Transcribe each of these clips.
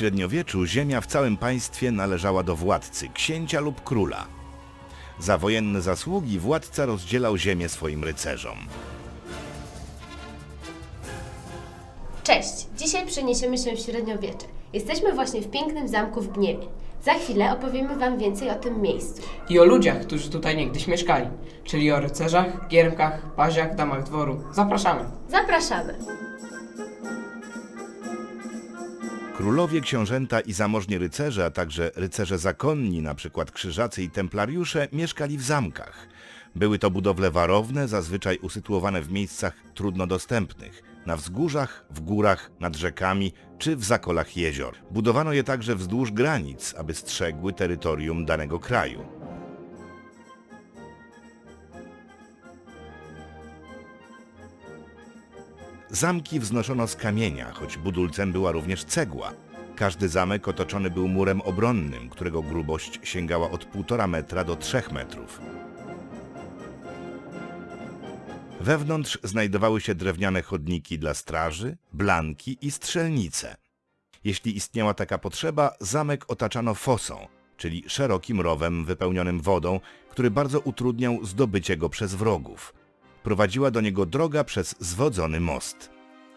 średniowieczu ziemia w całym państwie należała do władcy, księcia lub króla. Za wojenne zasługi władca rozdzielał ziemię swoim rycerzom. Cześć! Dzisiaj przeniesiemy się w średniowiecze. Jesteśmy właśnie w pięknym zamku w Gniewie. Za chwilę opowiemy Wam więcej o tym miejscu. I o ludziach, którzy tutaj niegdyś mieszkali, czyli o rycerzach, giermkach, paziach, damach dworu. Zapraszamy! Zapraszamy! Królowie, książęta i zamożni rycerze, a także rycerze zakonni, np. krzyżacy i templariusze, mieszkali w zamkach. Były to budowle warowne, zazwyczaj usytuowane w miejscach trudno dostępnych, na wzgórzach, w górach, nad rzekami czy w zakolach jezior. Budowano je także wzdłuż granic, aby strzegły terytorium danego kraju. Zamki wznoszono z kamienia, choć budulcem była również cegła. Każdy zamek otoczony był murem obronnym, którego grubość sięgała od 1,5 metra do 3 metrów. Wewnątrz znajdowały się drewniane chodniki dla straży, blanki i strzelnice. Jeśli istniała taka potrzeba, zamek otaczano fosą, czyli szerokim rowem wypełnionym wodą, który bardzo utrudniał zdobycie go przez wrogów. Prowadziła do niego droga przez zwodzony most.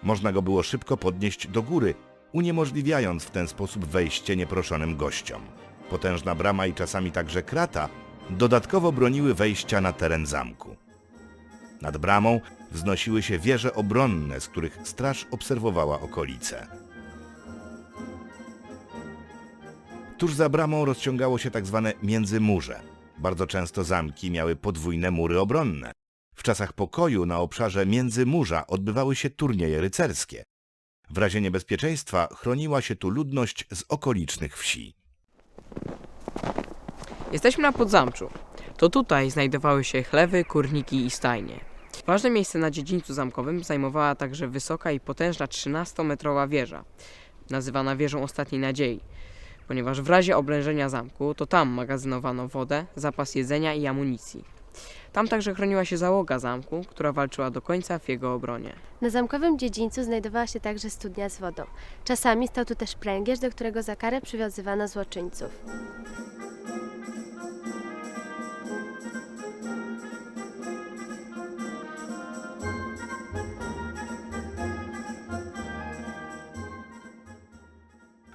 Można go było szybko podnieść do góry, uniemożliwiając w ten sposób wejście nieproszonym gościom. Potężna brama i czasami także krata dodatkowo broniły wejścia na teren zamku. Nad bramą wznosiły się wieże obronne, z których straż obserwowała okolice. Tuż za bramą rozciągało się tak zwane międzymurze. Bardzo często zamki miały podwójne mury obronne. W czasach pokoju na obszarze międzymurza odbywały się turnieje rycerskie. W razie niebezpieczeństwa chroniła się tu ludność z okolicznych wsi. Jesteśmy na Podzamczu. To tutaj znajdowały się chlewy, kurniki i stajnie. Ważne miejsce na dziedzińcu zamkowym zajmowała także wysoka i potężna 13-metrowa wieża, nazywana wieżą ostatniej nadziei, ponieważ w razie oblężenia zamku to tam magazynowano wodę, zapas jedzenia i amunicji. Tam także chroniła się załoga zamku, która walczyła do końca w jego obronie. Na zamkowym dziedzińcu znajdowała się także studnia z wodą. Czasami stał tu też pręgierz, do którego za karę przywiązywano złoczyńców.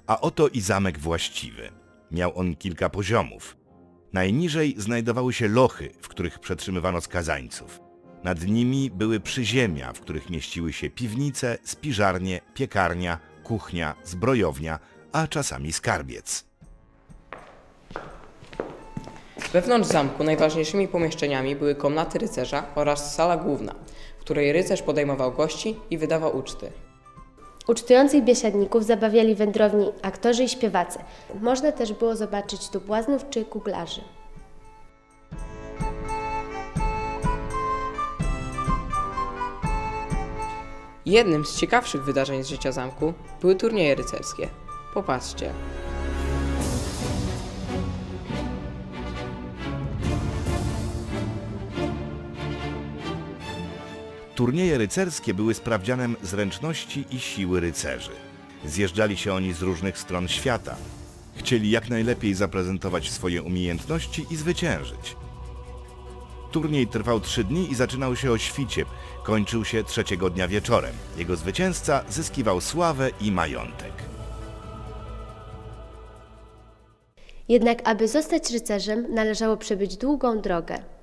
A oto i zamek właściwy. Miał on kilka poziomów. Najniżej znajdowały się lochy, w których przetrzymywano skazańców. Nad nimi były przyziemia, w których mieściły się piwnice, spiżarnie, piekarnia, kuchnia, zbrojownia, a czasami skarbiec. Wewnątrz zamku najważniejszymi pomieszczeniami były komnaty rycerza oraz sala główna, w której rycerz podejmował gości i wydawał uczty. Ucztujących biesiadników zabawiali wędrowni aktorzy i śpiewacy. Można też było zobaczyć tu błaznów czy kuglarzy. Jednym z ciekawszych wydarzeń z życia zamku były turnieje rycerskie. Popatrzcie. Turnieje rycerskie były sprawdzianem zręczności i siły rycerzy. Zjeżdżali się oni z różnych stron świata. Chcieli jak najlepiej zaprezentować swoje umiejętności i zwyciężyć. Turniej trwał trzy dni i zaczynał się o świcie. Kończył się trzeciego dnia wieczorem. Jego zwycięzca zyskiwał sławę i majątek. Jednak aby zostać rycerzem, należało przebyć długą drogę.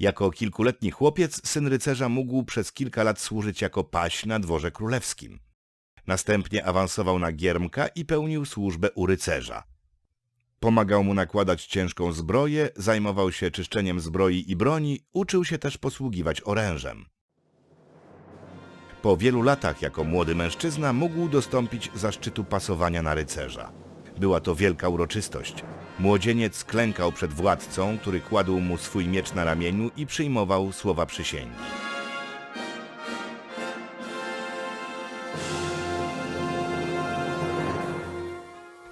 Jako kilkuletni chłopiec syn rycerza mógł przez kilka lat służyć jako paź na dworze królewskim. Następnie awansował na giermka i pełnił służbę u rycerza. Pomagał mu nakładać ciężką zbroję, zajmował się czyszczeniem zbroi i broni, uczył się też posługiwać orężem. Po wielu latach jako młody mężczyzna mógł dostąpić zaszczytu pasowania na rycerza. Była to wielka uroczystość. Młodzieniec klękał przed władcą, który kładł mu swój miecz na ramieniu i przyjmował słowa przysięgi.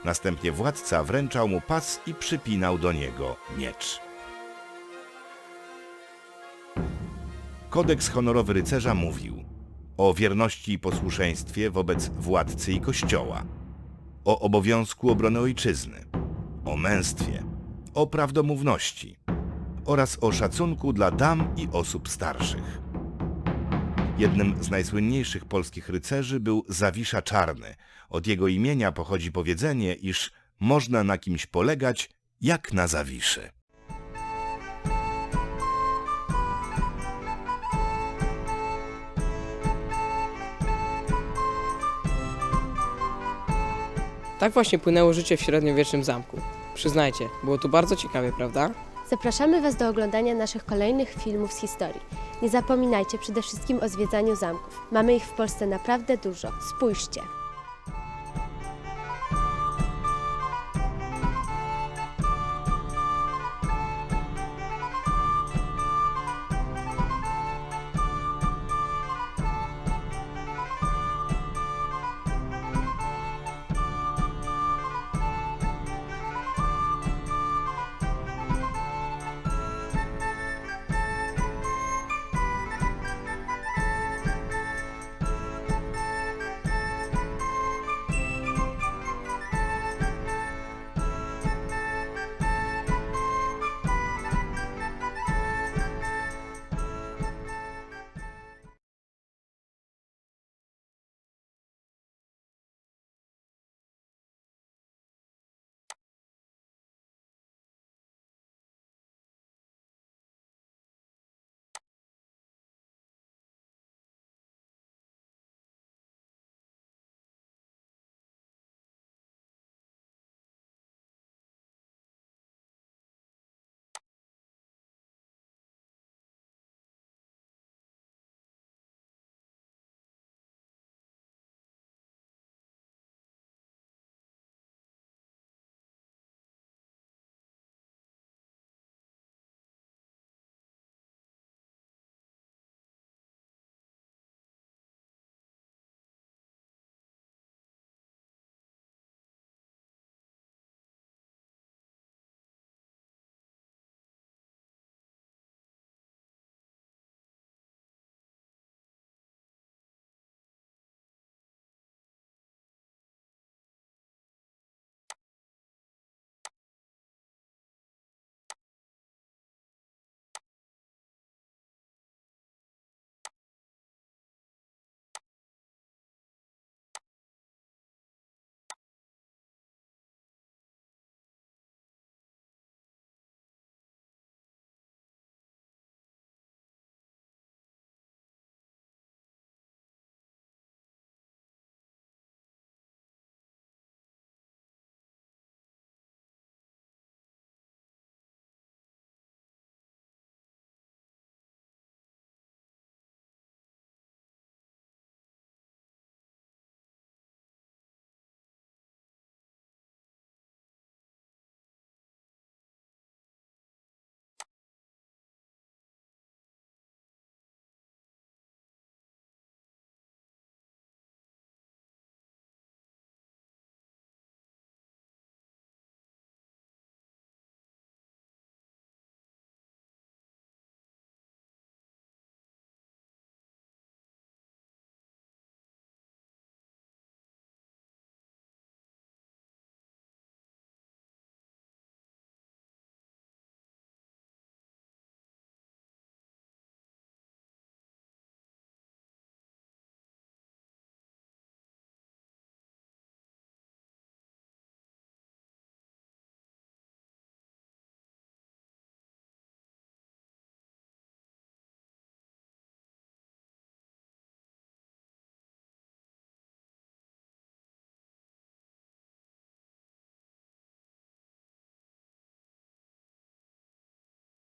Następnie władca wręczał mu pas i przypinał do niego miecz. Kodeks honorowy rycerza mówił o wierności i posłuszeństwie wobec władcy i kościoła, o obowiązku obrony ojczyzny, o męstwie, o prawdomówności oraz o szacunku dla dam i osób starszych. Jednym z najsłynniejszych polskich rycerzy był Zawisza Czarny. Od jego imienia pochodzi powiedzenie, iż można na kimś polegać jak na Zawiszy. Tak właśnie płynęło życie w średniowiecznym zamku. Przyznajcie, było tu bardzo ciekawie, prawda? Zapraszamy Was do oglądania naszych kolejnych filmów z historii. Nie zapominajcie przede wszystkim o zwiedzaniu zamków. Mamy ich w Polsce naprawdę dużo. Spójrzcie.